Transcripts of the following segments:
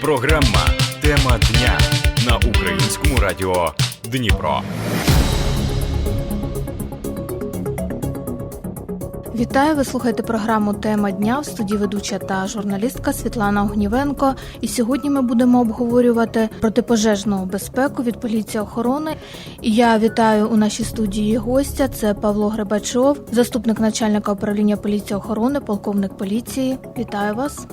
Програма Тема дня на українському радіо Дніпро. Вітаю! Ви слухаєте програму Тема дня в студії ведуча та журналістка Світлана Огнівенко. І сьогодні ми будемо обговорювати протипожежну безпеку від поліції охорони. І я вітаю у нашій студії гостя. Це Павло Гребачов, заступник начальника управління поліції охорони, полковник поліції. Вітаю вас.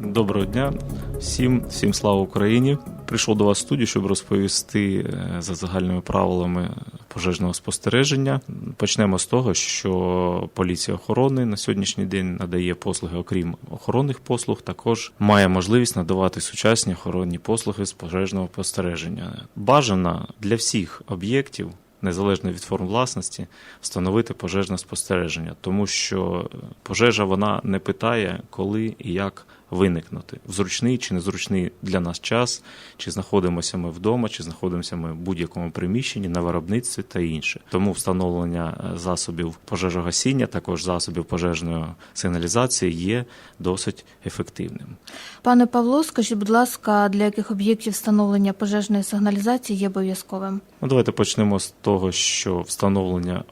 Доброго дня всім, всім слава Україні. Прийшов до вас в студію, щоб розповісти е, за загальними правилами пожежного спостереження. Почнемо з того, що поліція охорони на сьогоднішній день надає послуги, окрім охоронних послуг, також має можливість надавати сучасні охоронні послуги з пожежного спостереження. Бажано для всіх об'єктів. Незалежно від форм власності, встановити пожежне спостереження, тому що пожежа вона не питає, коли і як виникнути в зручний чи незручний для нас час, чи знаходимося ми вдома, чи знаходимося ми в будь-якому приміщенні на виробництві та інше. Тому встановлення е, засобів пожежогасіння, також засобів пожежної сигналізації, є досить ефективним. Пане Павло, скажіть, будь ласка, для яких об'єктів встановлення пожежної сигналізації є обов'язковим? Ну, давайте почнемо з того, що встановлення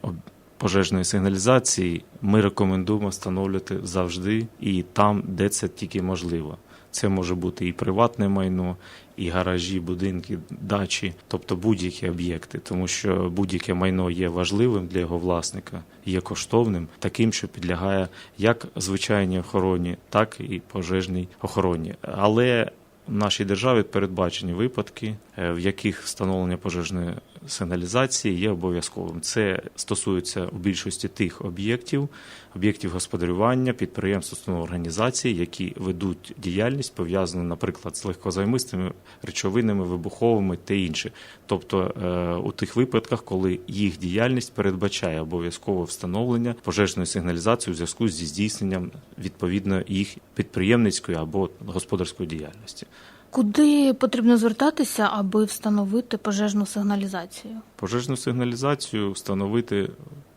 пожежної сигналізації ми рекомендуємо встановлювати завжди і там, де це тільки можливо. Це може бути і приватне майно, і гаражі, будинки, дачі, тобто будь-які об'єкти, тому що будь-яке майно є важливим для його власника, є коштовним, таким, що підлягає як звичайній охороні, так і пожежній охороні. Але в нашій державі передбачені випадки, е, в яких встановлення пожежної сигналізації є обов'язковим. Це стосується у більшості тих об'єктів, об'єктів господарювання, підприємств, установ організацій, які ведуть діяльність пов'язану, наприклад, з легкозаймистими речовинами, вибуховими та інше. Тобто е, у тих випадках, коли їх діяльність передбачає обов'язкове встановлення пожежної сигналізації у зв'язку зі здійсненням відповідно їх підприємницької або господарської діяльності. Куди потрібно звертатися, аби встановити пожежну сигналізацію? Пожежну сигналізацію встановити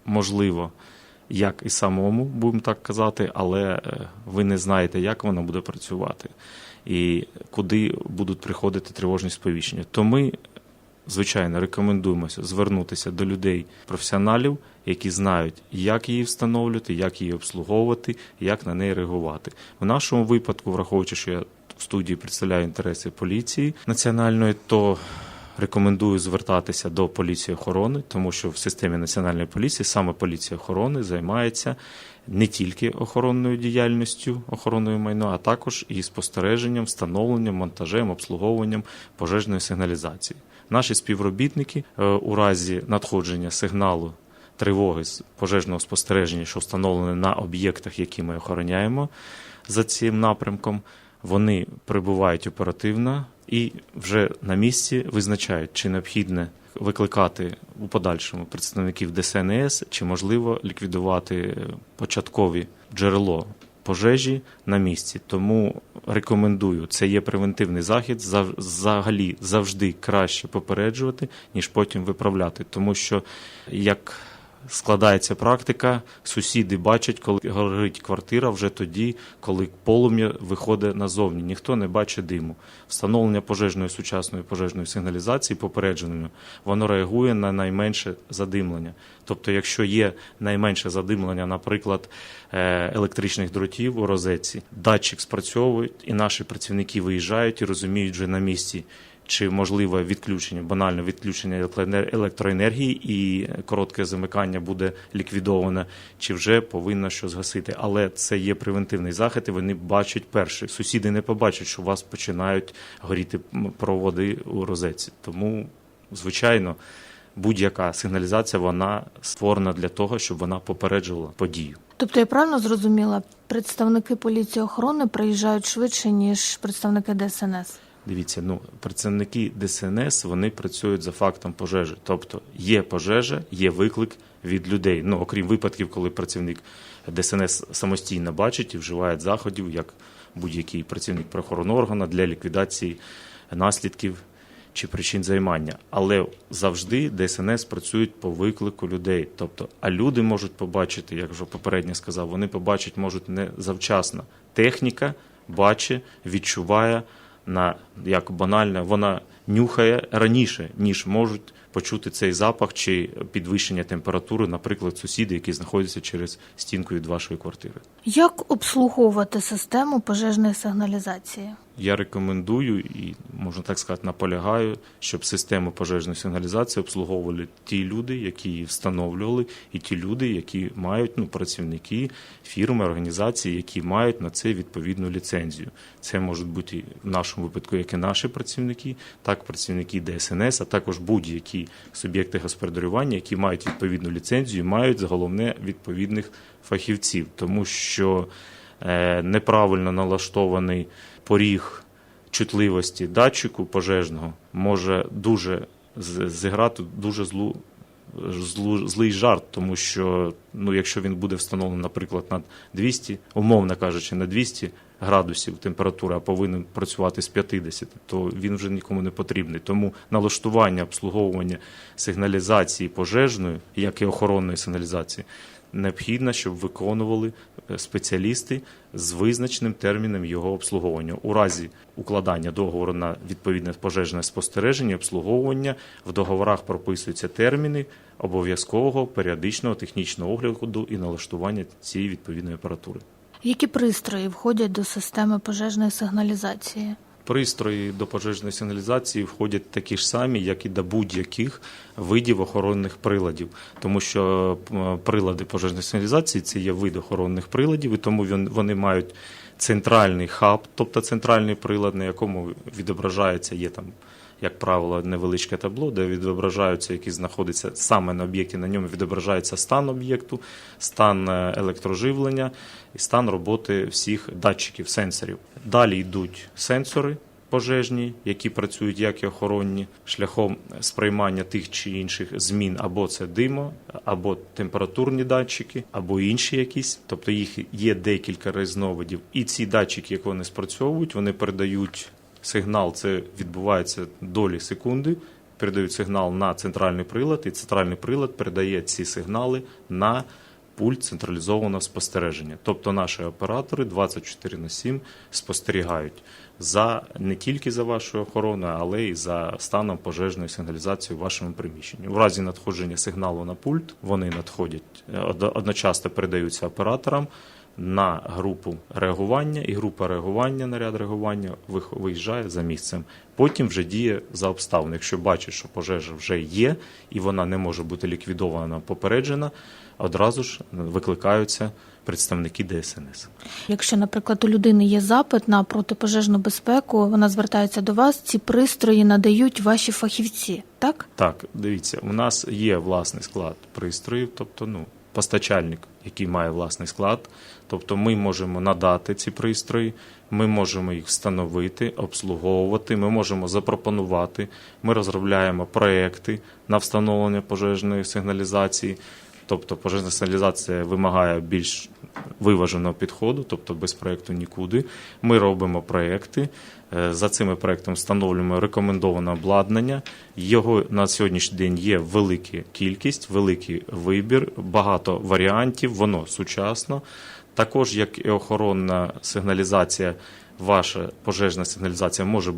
можливо як і самому, будемо так казати, але е, ви не знаєте, як вона буде працювати і куди будуть приходити тривожні сповіщення. То ми, звичайно, рекомендуємося звернутися до людей, професіоналів, які знають, як її встановлювати, як її обслуговувати, як на неї реагувати. В нашому випадку, враховуючи, що я студії представляю інтереси поліції національної, то рекомендую звертатися до поліції охорони, тому що в системі національної поліції саме поліція охорони займається не тільки охоронною діяльністю охороною майна, а також і спостереженням, встановленням, монтажем, обслуговуванням пожежної сигналізації. Наші співробітники е, у разі надходження сигналу тривоги з пожежного спостереження, що встановлене на об'єктах, які ми охороняємо за цим напрямком, вони прибувають оперативно і вже на місці визначають, чи необхідне викликати у подальшому представників ДСНС, чи можливо ліквідувати початкові джерело пожежі на місці. Тому рекомендую, це є превентивний захід. Взагалі завжди краще попереджувати, ніж потім виправляти, тому що як складається практика, сусіди бачать, коли горить квартира вже тоді, коли полум'я виходить назовні. Ніхто не бачить диму. Встановлення пожежної сучасної пожежної сигналізації попередженою, воно реагує на найменше задимлення. Тобто, якщо є найменше задимлення, наприклад, е, електричних дротів у розетці, датчик спрацьовує, і наші працівники виїжджають і розуміють вже на місці. Чи можливе відключення, банальне відключення електроенер- електроенергії і коротке замикання буде ліквідоване, чи вже повинно щось гасити. Але це є превентивний захід, і вони бачать перші. Сусіди не побачать, що у вас починають горіти проводи у розетці. Тому, звичайно, будь-яка сигналізація вона створена для того, щоб вона попереджувала подію. Тобто я правильно зрозуміла, представники поліції охорони приїжджають швидше, ніж представники ДСНС. Дивіться, ну працівники ДСНС вони працюють за фактом пожежі. Тобто є пожежа, є виклик від людей. Ну окрім випадків, коли працівник ДСНС самостійно бачить і вживає заходів, як будь-який працівник правоохоронного органу для ліквідації наслідків чи причин займання. Але завжди ДСНС працюють по виклику людей. Тобто, а люди можуть побачити, як вже попередньо сказав, вони побачать можуть не завчасно. Техніка бачить, відчуває на як банальне, вона нюхає раніше, ніж можуть почути цей запах чи підвищення температури, наприклад, сусіди, які знаходяться через стінку від вашої квартири. Як обслуговувати систему пожежної сигналізації? Я рекомендую і можна так сказати, наполягаю, щоб систему пожежної сигналізації обслуговували ті люди, які її встановлювали, і ті люди, які мають ну працівники фірми, організації, які мають на це відповідну ліцензію. Це можуть бути в нашому випадку як і наші працівники, так працівники ДСНС, а також будь-які суб'єкти господарювання, які мають відповідну ліцензію, мають головне відповідних фахівців, тому що е, неправильно налаштований поріг чутливості датчику пожежного може дуже зіграти дуже злу. Злу, злий жарт, тому що ну, якщо він буде встановлений, наприклад, на 200, умовно кажучи, на 200 градусів температури, а повинен працювати з 50, то він вже нікому не потрібний. Тому налаштування обслуговування сигналізації пожежної, як і охоронної сигналізації, необхідно, щоб виконували е, спеціалісти з визначеним терміном його обслуговування. У разі укладання договору на відповідне пожежне спостереження, обслуговування в договорах прописуються терміни обов'язкового періодичного технічного огляду і налаштування цієї відповідної апаратури. Які пристрої входять до системи пожежної сигналізації? Пристрої до пожежної сигналізації входять такі ж самі, як і до будь-яких видів охоронних приладів, тому що прилади пожежної сигналізації це є вид охоронних приладів, і тому вони мають центральний хаб, тобто центральний прилад, на якому відображається, є там, як правило, невеличке табло, де відображаються, які знаходяться саме на об'єкті. На ньому відображається стан об'єкту, стан е, електроживлення і стан роботи всіх датчиків, сенсорів. Далі йдуть сенсори пожежні, які працюють як і охоронні, шляхом сприймання тих чи інших змін, або це димо, або температурні датчики, або інші якісь. Тобто їх є декілька різновидів. І ці датчики, як вони спрацьовують, вони передають сигнал, це відбувається долі секунди. Передають сигнал на центральний прилад, і центральний прилад передає ці сигнали на пульт централізованого спостереження. Тобто наші оператори 24 на 7 спостерігають за не тільки за вашою охороною, але й за станом пожежної сигналізації у вашому приміщенні. У разі надходження сигналу на пульт вони надходять е, одночасно передаються операторам. На групу реагування, і група реагування, наряд реагування виїжджає за місцем. Потім вже діє за обставин. Якщо бачить, що пожежа вже є і вона не може бути ліквідована, попереджена, одразу ж викликаються представники ДСНС. Якщо, наприклад, у людини є запит на протипожежну безпеку, вона звертається до вас, ці пристрої надають ваші фахівці, так? Так, дивіться, у нас є власний склад пристроїв, тобто ну, постачальник, який має власний склад. Тобто ми можемо надати ці пристрої, ми можемо їх встановити, обслуговувати, ми можемо запропонувати. Ми розробляємо проекти на встановлення пожежної сигналізації. Тобто пожежна сигналізація вимагає більш виваженого підходу, тобто без проєкту нікуди. Ми робимо проєкти. Е, За цими проєктами встановлюємо рекомендоване обладнання. Його на сьогоднішній день є велика кількість, великий вибір, багато варіантів, воно сучасно. Також, як і охоронна сигналізація, ваша пожежна сигналізація може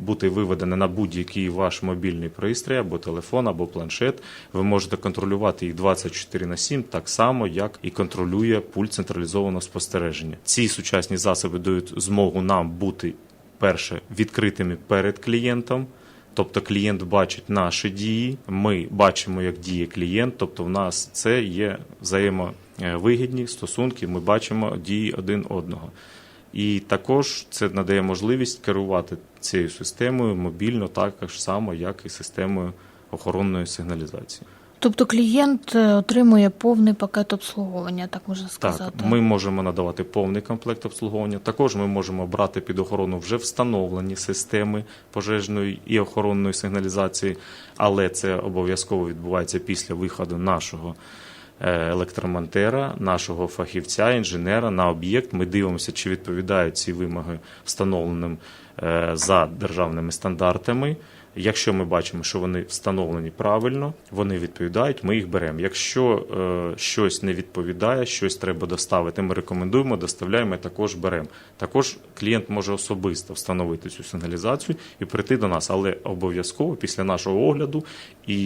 бути виведена на будь-який ваш мобільний пристрій, або телефон, або планшет. Ви можете контролювати їх 24 на 7, так само, як і контролює пульт централізованого спостереження. Ці сучасні засоби дають змогу нам бути перше відкритими перед клієнтом. Тобто клієнт бачить наші дії, ми бачимо, як діє клієнт. Тобто, в нас це є взаємовигідні стосунки. Ми бачимо дії один одного. І також це надає можливість керувати цією системою мобільно, так само, як і системою охоронної сигналізації. Тобто клієнт е, отримує повний пакет обслуговування, так можна Так, сказати. ми можемо надавати повний комплект обслуговування. Також ми можемо брати під охорону вже встановлені системи пожежної і охоронної сигналізації, але це обов'язково відбувається після виходу нашого електромонтера, нашого фахівця, інженера на об'єкт. Ми дивимося, чи відповідають ці вимоги встановленим е, за державними стандартами. Якщо ми бачимо, що вони встановлені правильно, вони відповідають, ми їх беремо. Якщо е, щось не відповідає, щось треба доставити, ми рекомендуємо, доставляємо, і також беремо. Також клієнт може особисто встановити цю сигналізацію і прийти до нас, але обов'язково після нашого огляду і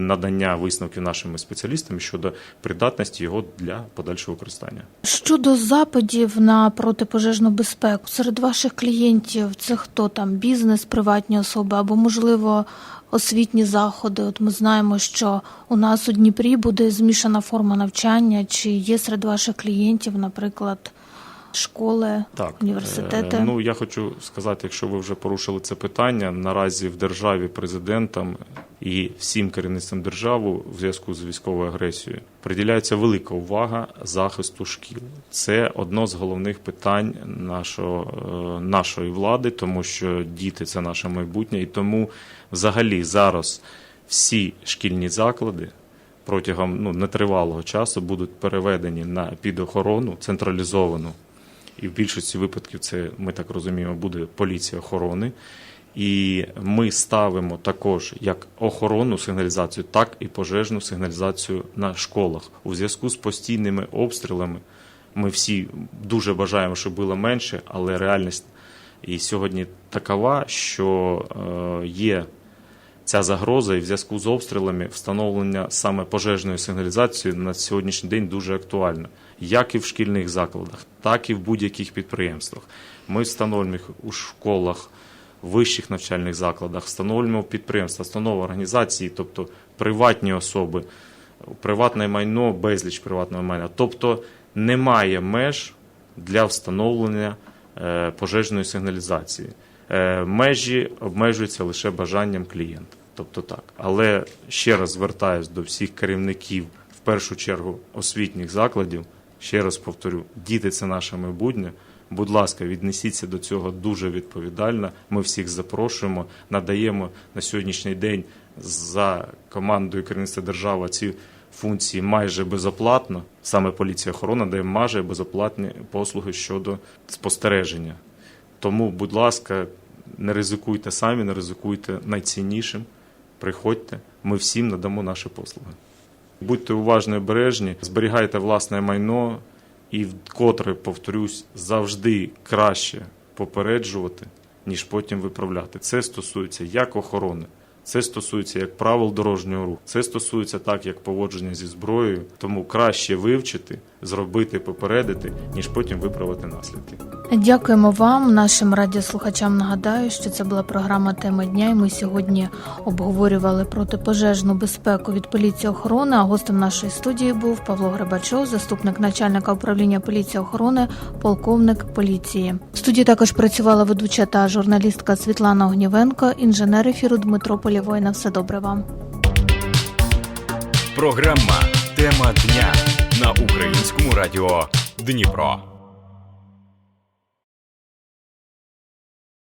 надання висновків нашими спеціалістами щодо придатності його для подальшого використання. Щодо западів на протипожежну безпеку серед ваших клієнтів, це хто там бізнес, приватні особи або можливо освітні заходи? От ми знаємо, що у нас у Дніпрі буде змішана форма навчання. Чи є серед ваших клієнтів, наприклад, школи, Так, університети? Е, Ну я хочу сказати, якщо ви вже порушили це питання, наразі в державі президентом і всім керівництвом держави в зв'язку з військовою агресією приділяється велика увага захисту шкіл. Це одно з головних питань нашого, е, нашої влади, тому що діти це наше майбутнє, і тому взагалі зараз всі шкільні заклади протягом ну, нетривалого часу будуть переведені на під охорону централізовану і в більшості випадків це, ми так розуміємо, буде поліція охорони. І ми ставимо також як охоронну сигналізацію, так і пожежну сигналізацію на школах. У зв'язку з постійними обстрілами ми всі дуже бажаємо, щоб було менше, але реальність і сьогодні такова, що е, є ця загроза, і в зв'язку з обстрілами встановлення саме пожежної сигналізації на сьогоднішній день дуже актуально, як і в шкільних закладах, так і в будь-яких підприємствах. Ми встановлюємо їх у школах, вищих навчальних закладах, встановлюємо в підприємствах, встановлюємо організації, тобто приватні особи, приватне майно, безліч приватного майна. Тобто немає меж для встановлення е, пожежної сигналізації. Е, Межі обмежуються лише бажанням клієнта. Тобто так. Але ще раз звертаюсь до всіх керівників, в першу чергу освітніх закладів. Ще раз повторю, діти це наше майбутнє. Будь ласка, віднесіться до цього дуже відповідально. Ми всіх запрошуємо, надаємо на сьогоднішній день за командою керівництва держави ці функції майже безоплатно. Саме поліція охорона дає майже безоплатні послуги щодо спостереження. Тому, будь ласка, не ризикуйте самі, не ризикуйте найціннішим. Приходьте, ми всім надамо наші послуги. Будьте уважні, обережні, зберігайте власне майно і вкотре повторюсь, завжди краще попереджувати, ніж потім виправляти. Це стосується як охорони, це стосується як правил дорожнього руху, це стосується так, як поводження зі зброєю. Тому краще вивчити, зробити, попередити, ніж потім виправити наслідки. Дякуємо вам, нашим радіослухачам. Нагадаю, що це була програма Тема дня. І ми сьогодні обговорювали протипожежну безпеку від поліції охорони. А гостем нашої студії був Павло Грибачов, заступник начальника управління поліції охорони, полковник поліції. В студії також працювала ведуча та журналістка Світлана Огнівенко, інженер ефіру Дмитро Полівой. воїна, все добре вам. Програма Тема дня на українському радіо Дніпро.